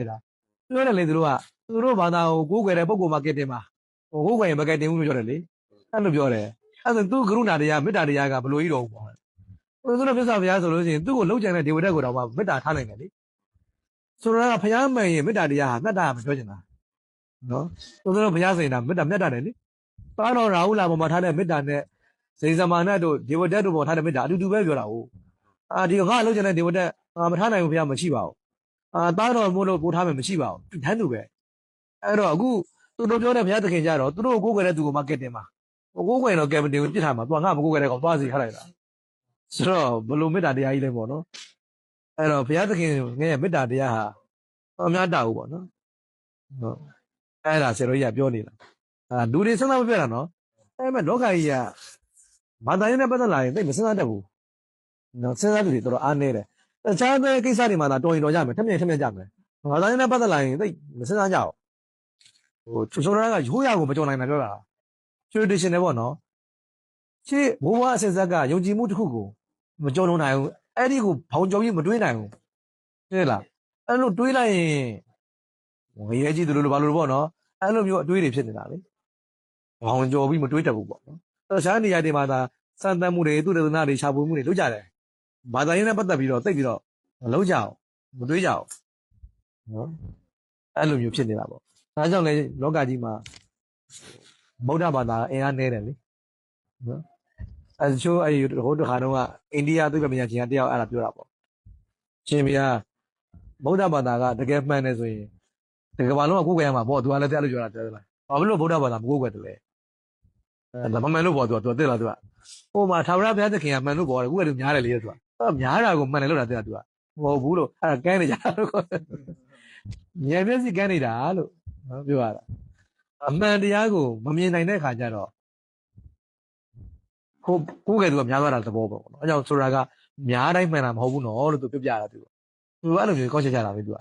နေတာပြောတယ်လေသူတို့ကသူတို့ဘာသာကိုကိုးကွယ်တဲ့ပုံကောမားကတင်မှာဟိုကိုးကွယ်ရင်မကတင်ဘူးလို့ပြောတယ်လေအဲ့လိုပြောတယ်အဲ့ဒါသူကရုဏာတရားမေတ္တာတရားကဘလို့ကြီးတော့ပေါ့ဟိုသူတို့ပြဿနာဘုရားဆိုလို့ရှိရင်သူ့ကိုလှုပ်ကြံတဲ့ဒေဝတက်ကိုတော့မေတ္တာထားနိုင်တယ်လေဆိုတော့ကဘုရားမှန်ရင်မေတ္တာတရားဟာမေတ္တာမပြောချင်တာနော်သူတို့ဘုရားစိန်တာမေတ္တာမြတ်တာတယ်လေပါတော်ရာဟုလာပေါ်မှာထားတဲ့မေတ္တာနဲ့ဇိန်ဇမာနတ်တို့ဒေဝတက်တို့ပေါ်ထားတဲ့မေတ္တာအတူတူပဲပြောတာဟုတ်အာဒီကငါလှုပ်ကြံတဲ့ဒေဝတက်အာမထားနိုင်ဘူးဘုရားမရှိပါဘူး အာသားတော်မို့လို့ပို့ထားမယ်မရှိပါဘူးတန်းသူပဲအဲ့တော့အခုသူတို့ပြောတဲ့ဘုရားသခင်ကြတော့သူတို့ကိုကိုယ်ကွယ်တဲ့သူကိုမကက်တင်ပါဟိုကိုကိုယ်ကွယ်တော့ကယ်မတင်ဘူးပြစ်ထားမှာသူကငါမကိုယ်ကွယ်တဲ့ကောင်သွားစီထားလိုက်တာဆိုတော့ဘလို့မေတ္တာတရားကြီးလဲပေါ့နော်အဲ့တော့ဘုရားသခင်ငရဲ့မေတ္တာတရားဟာအများတာဘူးပေါ့နော်ဟုတ်အဲ့ဒါဆရာတော်ကြီးကပြောနေတာအာလူတွေစဉ်းစားမပြတ်တာနော်အဲ့မဲ့လောကကြီးကဘာသာရေးနဲ့ပတ်သက်လာရင်သိမစဉ်းစားတတ်ဘူးနော်စဉ်းစားသူတွေတော်တော်အားနေတယ် တခြားတဲ့ကိစ္စတွေမှာသာတော်ရင်တော်ကြမယ်ထက်မြက်ထက်မြက်ကြမယ်ငါသားနဲ့ပတ်သက်လာရင်သိမစမ်းစားကြအောင်ဟိုချိုချိုရာကရိုးရာကိုမကြော်နိုင်တာပြောတာ tradition နဲ့ပေါ့နော်ရှေ့ဘိုးဘွားအဆက်ဆက်ကယုံကြည်မှုတစ်ခုကိုမကြော်လုံးနိုင်ဘူးအဲ့ဒီကိုဘောင်ကြော်ပြီးမတွေးနိုင်ဘူးသိလားအဲ့လိုတွေးလိုက်ရင်ငရဲကြီးတို့လိုလိုဘာလို့ပေါ့နော်အဲ့လိုမျိုးအတွေးတွေဖြစ်နေတာလေဘောင်ကြော်ပြီးမတွေးတတ်ဘူးပေါ့နော်တခြားနေရာတွေမှာသာစံတမ်းမှုတွေသူတသနာတွေရှာဖွေမှုတွေလုပ်ကြတယ် ဘာသာရေးနဲ့ပတ်သက်ပြီးတော့တိတ်ပြီးတော့မလုံးကြအောင်မတွေးကြအောင်နော်အဲ့လိုမျိုးဖြစ်နေတာပေါ့ဒါကြောင့်လေလောကကြီးမှာဗုဒ္ဓဘာသာအင်အားနည်းတယ်လေနော်အဲချိုးအဲ့ဒီဟိုတခါတော့ကအိန္ဒိယသိပ္ပံပညာရှင်ကတယောက်အဲ့ဒါပြောတာပေါ့ရှင်ဘုရားဗုဒ္ဓဘာသာကတကယ်မှန်တယ်ဆိုရင်တကယ်ဘာလို့ကိုယ်ကွယ်ရမှာပေါ့သူကလည်းတဲ့အဲ့လိုပြောတာပြောတယ်လားဘာဖြစ်လို့ဗုဒ္ဓဘာသာမကိုယ်ကွယ်တယ်လဲအဲဒါမမှန်လို့ပေါ့သူကသူကသိလားသူကဟိုမှာသာဝရဘုရားသခင်ကမှန်လို့ပေါ့တယ်ကိုယ်ကလည်းများတယ်လေသူကတော့ များတာကိုမှန်တယ်လို့တာတဲ့သူကမဟုတ်ဘူးလို့အဲ့ဒါကန်းနေကြတာလို့ခေါ်တယ်ဉာဏ်မျက်စိကန်းနေတာလို့နော်ပြောရတာအမှန်တရားကိုမမြင်နိုင်တဲ့ခါကျတော့ကိုကိုယ်ကဲသူကများသွားတာသဘောပေါ့နော်အဲကြောင့်ဆိုတာကများတိုင်းမှန်တာမဟုတ်ဘူးနော်လို့သူပြောပြတာသူကသူကအဲ့လိုမျိုးကောက်ချက်ကြတာပဲသူက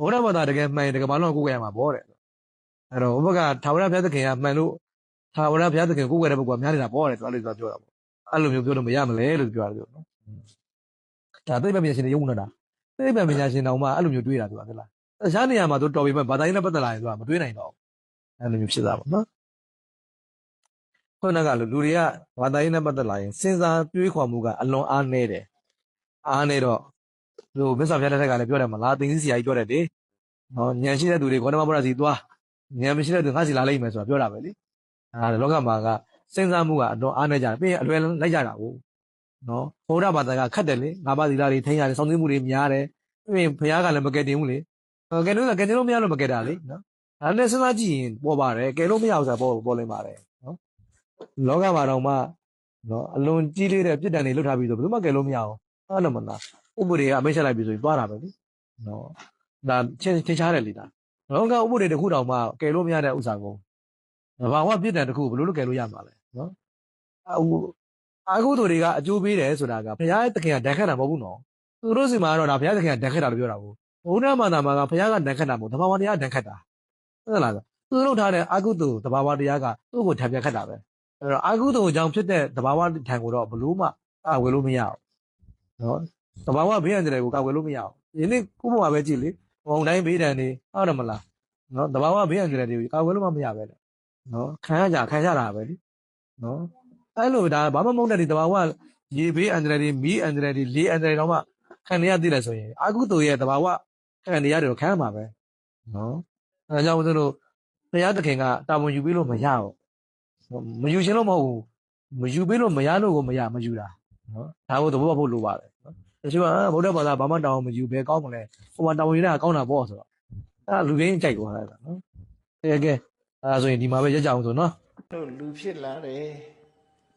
ဘုရားဘာသာတကယ်မှန်ရင်တကယ်ဘာလို့ကိုယ်ကဲရမှာပေါ့တဲ့အဲ့တော့ဘုရားထာဝရဘုရားသခင်ကမှန်လို့ထာဝရဘုရားသခင်ကိုယ်ကဲတဲ့ပုဂ္ဂိုလ်ကများနေတာပေါ့တဲ့သူအဲ့လိုပြောတာပေါ့အဲ့လိုမျိုးပြောလို့မရမလဲလို့ပြောတာသူနော်ဒါသိပ္ပံပညာရှင်တွေယုံနေတာသိပ္ပံပညာရှင်တောင်မှအဲ့လိုမျိုးတွေးတာသူကဟုတ်လားတခြားနေရာမှာသူတော်ပြီမဲ့ဘာသာရေးနဲ့ပတ်သက်လာရင်သူကမတွေးနိုင်တော့ဘူးအဲ့လိုမျိုးဖြစ်တာပေါ့နော်ခုနကလူလူတွေကဘာသာရေးနဲ့ပတ်သက်လာရင်စဉ်းစားတွေးခေါ်မှုကအလွန်အားနည်းတယ်အားနည်းတော့သူမစ္ဆာဖျားတဲ့ကလည်းပြောတယ်မလားတင်းစီဆရာကြီးပြောတယ်လေနော်ဉာဏ်ရှိတဲ့သူတွေခေါဏမဘုရားစီသွားဉာဏ်မရှိတဲ့သူငါစီလာလိမ့်မယ်ဆိုတာပြောတာပဲလေအဲဒါလောကမှာကစဉ်းစားမှုကအလွန်အားနည်းကြတယ်ပြီးရင်အလွယ်လိုက်ကြတာကို နော်ဘုရားဘာသာကခတ်တယ်လေငါးပါးသီလတွေထိန်းရတယ်စောင့်သိမှုတွေများတယ်ပြီးရင်ဘုရားကလည်းမကယ်တင်ဘူးလေကယ်လို့ကယ်တင်လို့မရလို့မကယ်တာလေနော်ဒါနဲ့စဉ်းစားကြည့်ရင်ပေါ်ပါတယ်ကယ်လို့မရဘူးဆိုတာပေါ်ပေါ်လိမ့်ပါတယ်နော်လောကမှာတော့မှနော်အလွန်ကြီးလေးတဲ့ပြစ်ဒဏ်တွေလွတ်ထားပြီးဆိုဘယ်သူမှကယ်လို့မရအောင်အဲ့လိုမလားဥပဒေကအမိန့်ချက်လိုက်ပြီဆိုရင်သွားတာပဲလေနော်ဒါချင်းချင်းချားတယ်လေဒါလောကဥပဒေတစ်ခုတောင်မှကယ်လို့မရတဲ့ဥစ္စာကိုဘာဝပြစ်ဒဏ်တစ်ခုဘယ်လိုလုပ်ကယ်လို့ရမှာလဲနော်အခု အာဟုသူတွေကအကျိုးပေးတယ်ဆိုတာကဘုရားသခင်ကဒဏ်ခတ်တာမဟုတ်ဘူးနော်သူတို့စီမှာတော့ဒါဘုရားသခင်ကဒဏ်ခတ်တာလို့ပြောတာကိုဘုရားမာနာမှာကဘုရားကဒဏ်ခတ်တာမဟုတ်တဘာဝတရားဒဏ်ခတ်တာဟုတ်လားသူတို့ထားတဲ့အာဟုသူတဘာဝတရားကသူ့ကိုထပ်ပြန်ခတ်တာပဲအဲ့တော့အာဟုသူအကြောင်းဖြစ်တဲ့တဘာဝထံကိုတော့ဘလို့မှအဝယ်လို့မရဘူးနော်တဘာဝဘေးရန်တွေကိုကဝယ်လို့မရဘူးဒီနေ့ခုဘဝပဲကြည့်လေဘုံတိုင်းဘေးဒဏ်တွေဟုတ်တယ်မလားနော်တဘာဝဘေးရန်တွေကိုကဝယ်လို့မှမရပဲလေနော်ခံရကြခံရတာပဲလေနော် အဲ့လိုဒါဘာမှမဟုတ်တဲ့ဒီတဘာဝရေဘေးအန္တရာယ်တွေမီးအန္တရာယ်တွေလေအန္တရာယ်တော့မှခံရသိတယ်ဆိုရင်အာကုသိုလ်ရဲ့တဘာဝခံရရတယ်ကိုခံရမှာပဲနော်အဲဒါကြောင့်ဦးဇင်းတို့ဘုရားသခင်ကတာဝန်ယူပြီးလို့မရဘူးမယူရှင်လို့မဟုတ်ဘူးမယူပြီးလို့မရလို့ကိုမရမယူတာနော်ဒါကိုသဘောပေါက်ဖို့လိုပါတယ်နော်တချို့ကအာဗုဒ္ဓဘာသာဘာမှတာဝန်မယူဘဲကောင်းမလဲဟိုမှာတာဝန်ယူတာကောင်းတာပေါ့ဆိုတော့အဲ့ဒါလူရင်းကြိုက်သွားတာနော်ကဲကဲအဲ့ဒါဆိုရင်ဒီမှာပဲရက်ကြအောင်ဆိုနော်တို့လူဖြစ်လာတယ်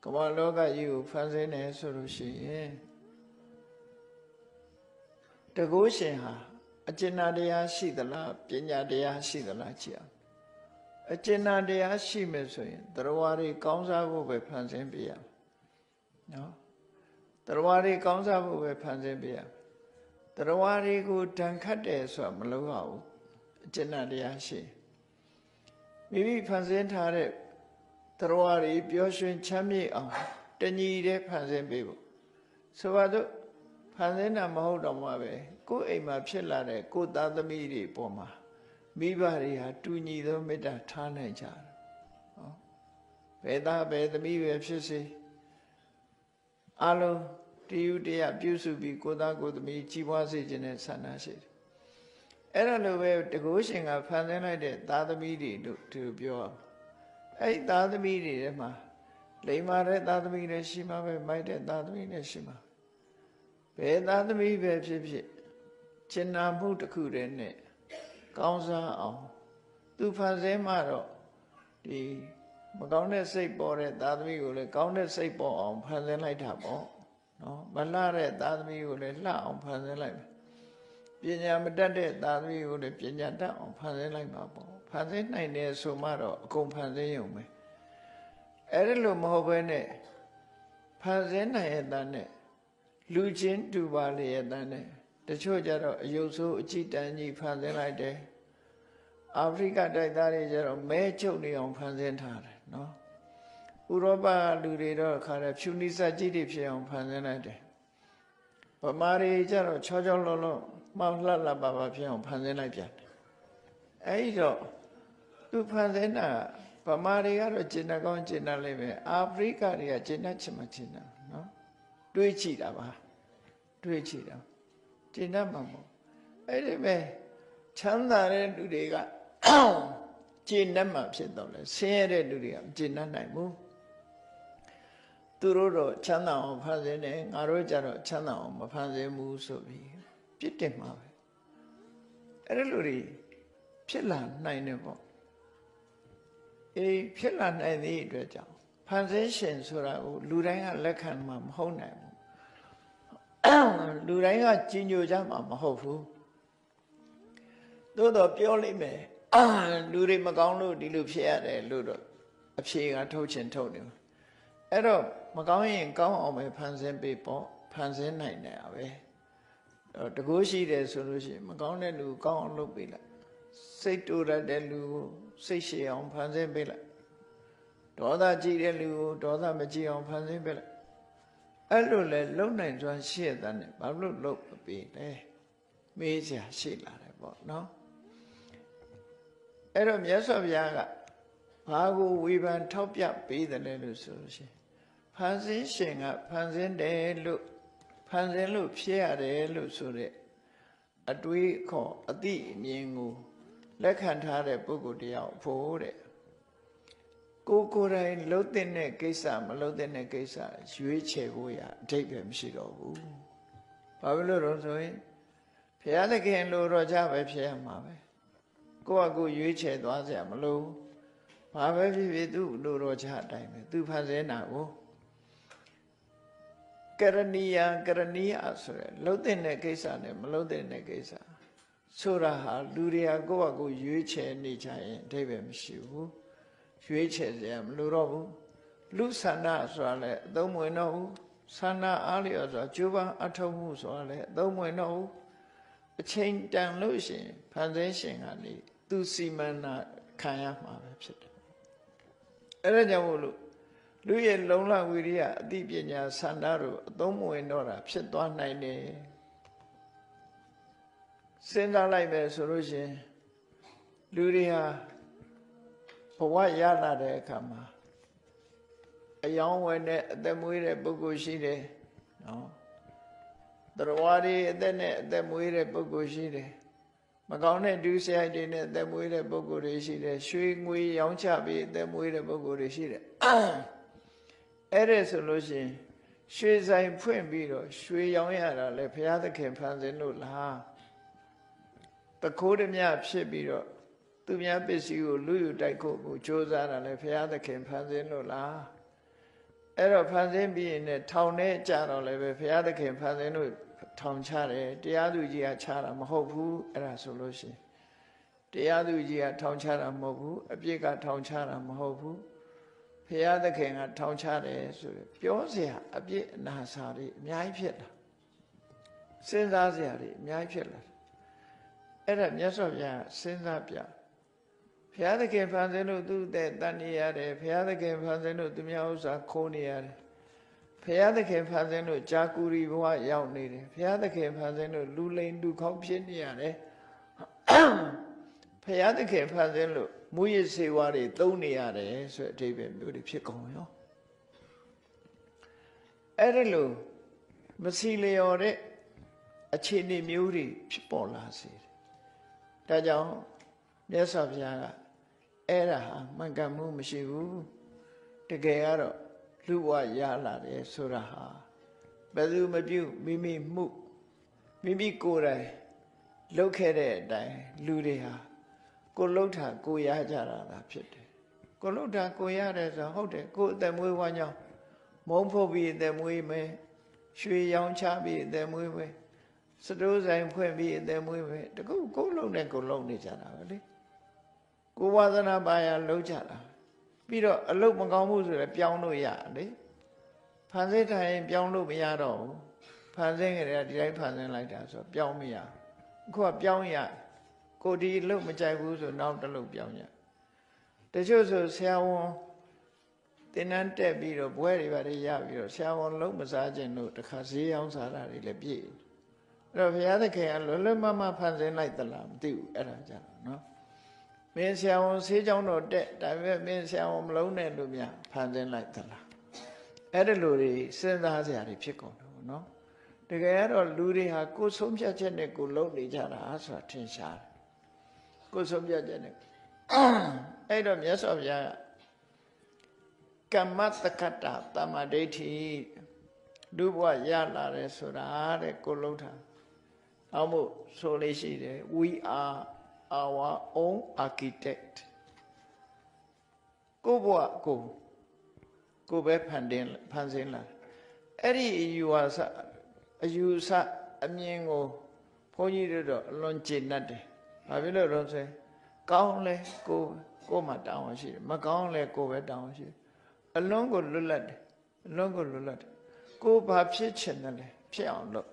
ကမ္ဘာလောကကြီးကိုဖန်ဆင်းတယ်ဆိုလို့ရှိရင်တကုရှင်ဟာအကျဉ်းတရားရှိသလားပညာတရားရှိသလားကြည့်အောင်အကျဉ်းတရားရှိမယ်ဆိုရင်တရားတွေကောင်းစားဖို့ပဲဖန်ဆင်းပေးရမယ်နော်တရားတွေကောင်းစားဖို့ပဲဖန်ဆင်းပေးရမယ်တရားတွေကိုတန်ခတ်တယ်ဆိုတာမလုပ်ရဘူးအကျဉ်းတရားရှိမိမိဖန်ဆင်းထားတဲ့ တရားတွေပျော်ရွှင်ချမ်းမြေ့အောင်တညီတဲ့ဖန်ဆင်းပေးဖို့ဆိုပါတော့ဖန်ဆင်းတာမဟုတ်တော့မှပဲကိုယ်အိမ်မှာဖြစ်လာတဲ့ကိုယ်သားသမီးတွေပေါ်မှာမိဘတွေဟာတူညီသောမေတ္တာထားနိုင်ကြတယ်ဟောဘယ်သားဘယ်သမီးပဲဖြစ်စေအလုံးတည်ယူတရားပြုစုပြီးကိုယ်သားကိုယ်သမီးကြီးပွားစေခြင်းနဲ့ဆန္ဒရှိတယ်အဲ့ဒါလိုပဲတကုရှင်ကဖန်ဆင်းလိုက်တဲ့သားသမီးတွေလို့သူပြောရမှာ အဲ့ဒီသားသမီးတွေထဲမှာလိမ္မာတဲ့သားသမီးတွေရှိမှာပဲမိုက်တဲ့သားသမီးတွေရှိမှာဘယ်သားသမီးပဲဖြစ်ဖြစ်ကျင်နာမှုတစ်ခုတည်းနဲ့ကောင်းစားအောင် သူဖန်ဆင်းမှတော့ဒီမကောင်းတဲ့စိတ်ပေါ်တဲ့သားသမီးကိုလည်းကောင်းတဲ့စိတ်ပေါ်အောင်ဖန်ဆင်းလိုက်တာပေါ့နော်မလှတဲ့သားသမီးကိုလည်းလှအောင်ဖန်ဆင်းလိုက်မယ်ပညာမတတ်တဲ့သားသမီးကိုလည်းပညာတတ်အောင်ဖန်ဆင်းလိုက်မှာပေါ့ ဖန်ဆင်းနိုင်တယ်ဆိုမှတော့အကုန်ဖန်ဆင်းရုံပဲအဲ့ဒါလို့မဟုတ်ဘဲနဲ့ဖန်ဆင်းနိုင်ရဲ့တန်းနဲ့လူချင်းတူပါလေရဲ့တန်းနဲ့တချို့ကြတော့အယုတ်ဆိုးအကြည့်တန်းကြီးဖန်ဆင်းလိုက်တယ်အာဖရိကတိုက်သားတွေကျတော့မဲချုပ်နေအောင်ဖန်ဆင်းထားတယ်နော်ဥရောပလူတွေတော့ခါတယ်ဖြူနိစကြီးတွေဖြစ်အောင်ဖန်ဆင်းလိုက်တယ်ဗမာတွေကျတော့ချောချောလုံးလုံးမောက်လှလှပါပါဖြစ်အောင်ဖန်ဆင်းလိုက်ပြန်တယ်အဲဒီတော့ သူဖန်ဆင်းတာဗမာတွေကတော့ကျင်နာကောင်းကျင်နာလိမ့်မယ်အာဖရိကတွေကကျင်နာချင်မှကျင်နာနော်တွေးကြည့်တာပါတွေးကြည့်တာကျင်နာမှာမဟုတ်အဲ့ဒီမဲ့ချမ်းသာတဲ့လူတွေကကျင်နာမှာဖြစ်တော့လေဆင်းရဲတဲ့လူတွေကမကျင်နာနိုင်ဘူးသူတို့တော့ချမ်းသာအောင်ဖန်ဆင်းတယ်ငါတို့ကြတော့ချမ်းသာအောင်မဖန်ဆင်းဘူးဆိုပြီးပြစ်တင်မှာပဲအဲ့ဒီလူတွေဖြစ်လာနိုင်တယ်ပေါ့ အေးဖြစ်လာနိုင်သည့်အတွက်ကြောင့်ဖန်ဆင်းရှင်ဆိုတာကိုလူတိုင်းကလက်ခံမှာမဟုတ်နိုင်ဘူးလူတိုင်းကကြီးညိုကြမှာမဟုတ်ဘူးသို့တော့ပြောလိမ့်မယ်အာလူတွေမကောင်းလို့ဒီလိုဖြစ်ရတယ်လို့တော့အဖြေကထုတ်ချင်ထုတ်နေမှာအဲ့တော့မကောင်းရင်ကောင်းအောင်ပဲဖန်ဆင်းပေးပေါ့ဖန်ဆင်းနိုင်တယ်ပဲအဲ့တော့တကူရှိတယ်ဆိုလို့ရှိရင်မကောင်းတဲ့လူကိုကောင်းအောင်လုပ်ပေးလိုက်စိတ်တူရတဲ့လူကို စိတ်ရှည်အောင်ဖန်ဆင်းပေးလိုက်ဒေါသကြည့်တဲ့လူကိုဒေါသမကြည့်အောင်ဖန်ဆင်းပေးလိုက်အဲ့လိုလဲလုံနိုင်စွာရှေ့တဲ့နဲ့ဘာလို့လုံမပေးလဲမေးစရာရှိလာတယ်ပေါ့နော်အဲ့တော့မြတ်စွာဘုရားကဘာကိုဝေဖန်ထောက်ပြပေးတယ်လဲလို့ဆိုလို့ရှိရင်ဖန်ဆင်းရှင်ကဖန်ဆင်းတယ်လို့ဖန်ဆင်းလို့ဖြစ်ရတယ်လို့ဆိုတဲ့အတွေးခေါ်အတိအမြင်ကို လက်ခံထားတဲ့ပုဂ္ဂိုလ်တရားဖို့တဲ့ကိုယ်ကိုယ်တိုင်လှုပ်တဲ့ကိစ္စမလှုပ်တဲ့ကိစ္စရွေးချယ်ဖို့ရအထိတ်ပဲမရှိတော့ဘူး။ဘာဖြစ်လို့လဲဆိုရင်ဘုရားသခင်လိုတော့ကြပဲဖြစ်ရမှာပဲ။ကိုယ့်အကူရွေးချယ်သွားစရာမလိုဘူး။ဘာပဲဖြစ်ဖြစ်သူ့လိုတော့ကြအတိုင်းပဲ။သူဖန်ဆင်းတာကိုကရဏီယကရဏီယဆိုရယ်လှုပ်တဲ့ကိစ္စနဲ့မလှုပ်တဲ့ကိစ္စ ဆိုတာဟာလူတွေကကိုယ့်အကူရွေးချယ်နေကြရင်အထိတ်ပဲမရှိဘူး။ရွေးချယ်စရာမလိုတော့ဘူးလူဆန္ဒဆိုတာလည်းအသုံးဝင်တော့ဘူးဆန္ဒအားလျော်ဆိုတာကျိုးပန်းအထောက်မှုဆိုတာလည်းအသုံးဝင်တော့ဘူးအချိန်တန်လို့ရှိရင်ဖန်ဆင်းရှင်ကနေသူစီမံနာခံရမှာပဲဖြစ်တယ်အဲ့ဒါကြောင့်မို့လို့လူရဲ့လုံလဝိရိယအသိပညာဆန္ဒတို့အသုံးမဝင်တော့တာဖြစ်သွားနိုင်တယ် စဉ်းစားလိုက်ပဲဆိုလို့ရှိရင်လူတွေဟာဘဝရလာတဲ့အခါမှာအယောင်းဝယ်နဲ့အသက်မွေးတဲ့ပုဂ္ဂိုလ်ရှိတယ်နော်တရားတွေအသက်နဲ့အသက်မွေးတဲ့ပုဂ္ဂိုလ်ရှိတယ်မကောင်းတဲ့ဒုစရိုက်တွေနဲ့အသက်မွေးတဲ့ပုဂ္ဂိုလ်တွေရှိတယ်ရွှေငွေရောင်းချပြီးအသက်မွေးတဲ့ပုဂ္ဂိုလ်တွေရှိတယ်အဲ့ဒါဆိုလို့ရှိရင်ရွှေဆိုင်ဖွင့်ပြီးတော့ရွှေရောင်းရတာလေဘုရားသခင်ဖန်ဆင်းလို့လား တခိုးဓမြဖြစ်ပြီးတော့သူများပစ္စည်းကိုလူယူတိုက်ဖို့ကိုကြိုးစားတာလေဘုရားသခင်ဖန်ဆင်းလို့လားအဲ့တော့ဖန်ဆင်းပြီးရင်လည်းထောင်ထဲကြတော့လည်းပဲဘုရားသခင်ဖန်ဆင်းလို့ထောင်ချတယ်တရားသူကြီးကချတာမဟုတ်ဘူးအဲ့ဒါဆိုလို့ရှိရင်တရားသူကြီးကထောင်ချတာမဟုတ်ဘူးအပြစ်ကထောင်ချတာမဟုတ်ဘူးဘုရားသခင်ကထောင်ချတယ်ဆိုပြောเสียအပြစ်အနာစာတွေအများကြီးဖြစ်လာစဉ်းစားเสียတွေအများကြီးဖြစ်လာ အဲ့ဒါမြတ်စွာဘုရားစဉ်းစားပြဘုရားသခင်ဖန်ဆင်းလို့သူ့တဲ့တန်နေရတယ်ဘုရားသခင်ဖန်ဆင်းလို့သူများဥစ္စာခိုးနေရတယ်ဘဖရာသခင်ဖန်ဆင်းလို့ဂျာကူရီဘဝရောက်နေတယ်ဖရာသခင်ဖန်ဆင်းလို့လူလိန်လူခေါက်ဖြစ်နေရတယ်ဖရာသခင်ဖန်ဆင်းလို့မူရစ်စေဝါတွေသုံးနေရတယ်ဆိုတဲ့အဓိပ္ပာယ်မျိုးတွေဖြစ်ကုန်ရောအဲ့ဒါလို့မစီလျော်တဲ့အခြေအနေမျိုးတွေဖြစ်ပေါ်လာစေတယ် ဒါကြောင့်မြတ်စွာဘုရားကအဲ့ဒါဟာမှန်ကန်မှုမရှိဘူးတကယ်ကတော့လူဝရလာတယ်ဆိုတာဟာဘယ်သူမပြုမိမိမှုမိမိကိုယ်တိုင်လုပ်ခဲ့တဲ့အတိုင်းလူတွေဟာကိုလှုပ်တာကိုရကြတာသာဖြစ်တယ်ကိုလှုပ်တာကိုရတယ်ဆိုဟုတ်တယ်ကိုအသက်မွေးဝမ်းကြောင်းမုံဖုတ်ပြီးအသက်မွေးမယ်ရွှေရောင်ချပြီးအသက်မွေးမယ် စတိုးဆိုင်ဖွင့်ပြီးအသက်မွေးမယ်တကူကိုလှုပ်နဲ့ကိုလှုပ်နေကြတာပဲလေကိုဝါသနာပါရလှုပ်ကြတာပြီးတော့အလုတ်မကောင်းမှုဆိုလည်းပြောင်းလို့ရလေဖန်ဆင်းထိုင်ရင်ပြောင်းလို့မရတော့ဘူးဖန်ဆင်းကြတယ်ဒီတိုင်းဖန်ဆင်းလိုက်တာဆိုတော့ပြောင်းမရအခုကပြောင်းရကိုဒီအလုတ်မကြိုက်ဘူးဆိုနောက်တစ်လုတ်ပြောင်းရတချို့ဆိုဆရာဝန်တင်နန်းတက်ပြီးတော့ဘွဲတွေပါတွေရပြီးတော့ဆရာဝန်လုံးမစားခြင်းလို့တခါဈေးရောင်းစားတာတွေလည်းပြည့် အဲ့တော့ဘုရားသခင်ကလွယ်လွယ်မမဖန်ဆင်းလိုက်သလားမသိဘူးအဲ့ဒါကြတော့နော်မင်းဆရာဝန်ဆေးကြောင်းတော့တက်ဒါပေမဲ့မင်းဆရာဝန်မလုံးနဲ့လို့များဖန်ဆင်းလိုက်သလားအဲ့ဒီလိုတွေစဉ်းစားစရာတွေဖြစ်ကုန်တယ်ပေါ့နော်တကယ်ကတော့လူတွေဟာကိုယ်ဆုံးဖြတ်ချက်နဲ့ကိုယ်လုံးနေကြတာဆိုတာထင်ရှားတယ်ကိုယ်ဆုံးဖြတ်ချက်နဲ့အဲ့တော့မြတ်စွာဘုရားကကမ္မတက္ကတာတမ္မာဒိဋ္ဌိလူဘဝရလာတယ်ဆိုတာတဲ့ကိုယ်လုံးထား အောင်မို့ဆိုလေးရှိတယ် we are our own architect ကိုဘဝကိုကိုပဲဖန်တင်ဖန်ဆင်းလာအဲ့ဒီအယူဝါစအယူဆအမြင်ကိုဘုန်းကြီးတို့တော့အလွန်ကျေနပ်တယ်။ဘာဖြစ်လို့လဲဆိုရင်ကောင်းလဲကိုကိုမှတောင်းရှိတယ်မကောင်းလဲကိုပဲတောင်းရှိတယ်။အလွန်ကိုလွတ်လပ်တယ်အလွန်ကိုလွတ်လပ်တယ်။ကိုဘာဖြစ်ချင်တယ်လဲဖြစ်အောင်လုပ်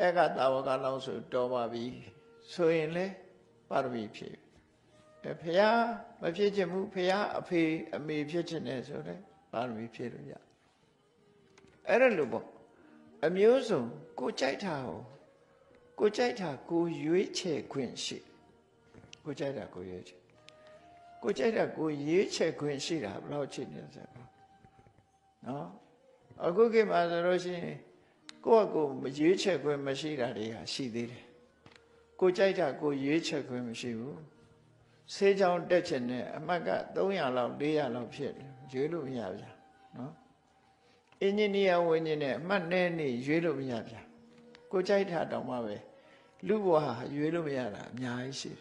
အဲ့ကတာဝကလောက်ဆိုတော်ပါပြီဆိုရင်လေပါရမီဖြစ်အဲဖះမဖြစ်ချင်ဘူးဖះအဖေအမေဖြစ်ချင်တယ်ဆိုတော့ပါရမီဖြစ်လို့ရအဲ့ဒါလို့ပေါ့အမျိုးစုံကိုကြိုက်တာဟောကိုကြိုက်တာကိုရွေးချယ်ခွင့်ရှိကိုကြိုက်တာကိုရွေးချယ်ကိုကြိုက်တာကိုရွေးချယ်ခွင့်ရှိတာဘယ်လောက်ချစ်နေစရာနော်အခုခေတ်မှာဆိုလို့ရှိရင် ကိုယ့်အကိုမရွေးချယ်ခွင့်မရှိတာတွေဟာရှိသေးတယ်ကိုကြိုက်တာကိုရွေးချယ်ခွင့်မရှိဘူးဆေးချောင်းတက်ချင်တဲ့အမှတ်က300လောက်400လောက်ဖြစ်တယ်ရွေးလို့မရဗျာနော်အင်ဂျင်နီယာဝင်နေတဲ့အမှတ်နဲ့နေရွေးလို့မရဗျာကိုကြိုက်တာတောင်မှပဲလူဘဝဟာရွေးလို့မရတာအများကြီးရှိတယ်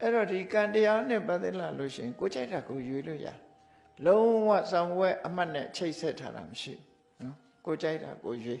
အဲ့တော့ဒီကံတရားနဲ့ပတ်သက်လာလို့ရှိရင်ကိုကြိုက်တာကိုရွေးလို့ရလုံးဝဆောင်ဝဲအမှတ်နဲ့ချိတ်ဆက်ထားတာမရှိဘူးနော်ကိုကြိုက်တာကိုရွေး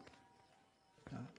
်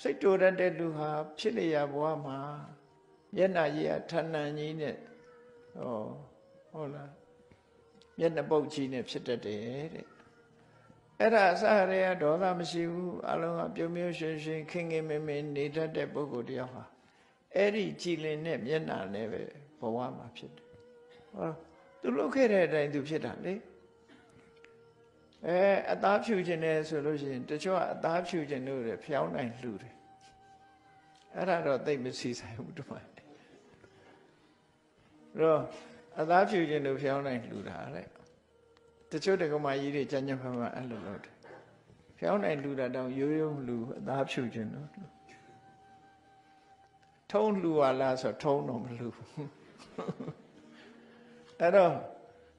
စိတ်တူရတဲ့လူဟာဖြစ်လျာဘဝမှာမျက်နှာကြီးကဌာဏန်ကြီးနဲ့ဟောဟုတ်လားမျက်နှာပုတ်ကြီးနဲ့ဖြစ်တတ်တယ်တဲ့အဲ့ဒါအစရေကဒေါသမရှိဘူးအလုံးကပြုံးပြုံးရွှင်ရွှင်ခင်ခင်မင်မင်နေတတ်တဲ့ပုဂ္ဂိုလ်တယောက်ဟာအဲ့ဒီကြည်လင်တဲ့မျက်နှာနဲ့ပဲဘဝမှာဖြစ်တယ်ဟောသူလုပ်ခဲ့တဲ့အတိုင်းသူဖြစ်တာလေ အဲအသားဖြူခြင်းနဲ့ဆိုလို့ရှိရင်တချို့ကအသားဖြူခြင်းလို့ရဖျောင်းနိုင်လှူတယ်အဲ့ဒါတော့သိပ်မစီဆိုင်ဘူးတမန်တော့အသားဖြူခြင်းလို့ဖျောင်းနိုင်လှူတာတဲ့တချို့တက္ကမကြီးတွေကြမ်းကြမ်းဖမ်းဖမ်းအဲ့လိုလုပ်တယ်ဖျောင်းနိုင်လှူတာတောင်ရိုးရိုးမလှူအသားဖြူခြင်းလို့ထုံးလှူပါလားဆိုထုံးတော့မလှူဘူးအဲ့တော့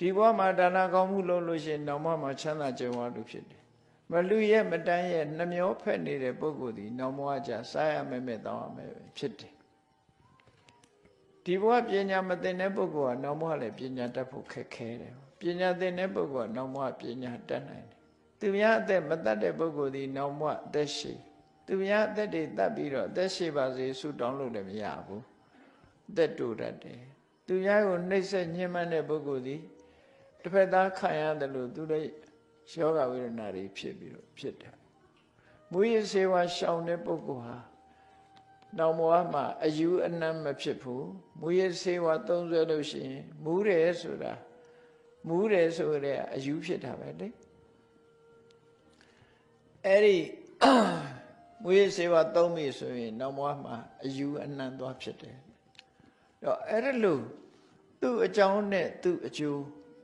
ဒီဘဝမှာဒါနကောင်းမှုလုပ်လို့ရှိရင်နောက်မှမှာချမ်းသာကြွယ်ဝလို့ဖြစ်တယ်မလူရဲ့မတန်းရဲ့နှမျောဖက်နေတဲ့ပုဂ္ဂိုလ်ဒီနောက်ဘဝကျစားရမယ်မဲ့တောင်းရမယ်ပဲဖြစ်တယ်ဒီဘဝပညာမသိတဲ့ပုဂ္ဂိုလ်ကနောက်ဘဝလည်းပညာတတ်ဖို့ခက်ခဲတယ်ပညာသိတဲ့ပုဂ္ဂိုလ်ကနောက်ဘဝပညာတတ်နိုင်တယ်သူများအသက်မတတ်တဲ့ပုဂ္ဂိုလ်ဒီနောက်ဘဝအသက်ရှိသူများအသက်တွေတတ်ပြီးတော့အသက်ရှိပါစေဆုတောင်းလို့လည်းမရဘူးအသက်တူတတ်တယ်သူများကိုနှိပ်စက်ညှဉ်းပန်းတဲ့ပုဂ္ဂိုလ်ဒီ တစ်ဖက်သားခံရတယ်လို့သူလည်းယောဂဝေဒနာတွေဖြစ်ပြီးတော့ဖြစ်တယ်မူရစေဝါရှောင်တဲ့ပုဂ္ဂိုလ်ဟာနောက်ဘဝမှာအယူအနံ့မဖြစ်ဘူးမူရစေဝါသုံးဆွဲလို့ရှိရင်မူးတယ်ဆိုတာမူးတယ်ဆိုတဲ့အယူဖြစ်တာပဲလေအဲ့ဒီမူရစေဝါသုံးပြီဆိုရင်နောက်ဘဝမှာအယူအနံ့သွားဖြစ်တယ်တော့အဲ့ဒါလို့သူ့အကြောင်းနဲ့သူ့အကျိုး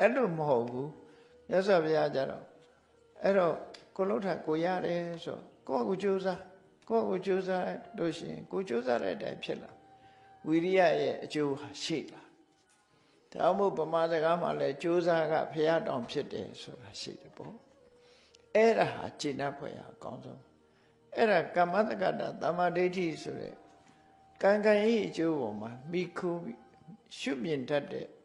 အဲ့လိုမဟုတ်ဘူးမြတ်စွာဘုရားကြတော့အဲ့တော့ကိုလှုပ်တာကိုရတယ်ဆိုကိုယ့်ကိုကြိုးစားကိုယ့်ကိုကြိုးစားလို့ရှိရင်ကိုကြိုးစားတဲ့အတိုင်းဖြစ်လာဝိရိယရဲ့အကျိုးဟာရှိလာဒါမှမဟုတ်ဗမာစကားမှာလဲကြိုးစားကဘုရားတောင်ဖြစ်တယ်ဆိုတာရှိတယ်ပေါ့အဲ့ဒါဟာကျင့်တတ်ဖွယ်ရအကောင်းဆုံးအဲ့ဒါကမ္မတက္ကတာတမ္မာဒိဋ္ဌိဆိုတဲ့ကံကံဤအကျိုးပေါ်မှာမိခိုးရှုမြင်တတ်တဲ့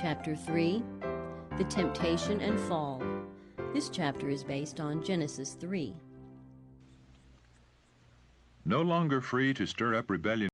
Chapter 3 The Temptation and Fall. This chapter is based on Genesis 3. No longer free to stir up rebellion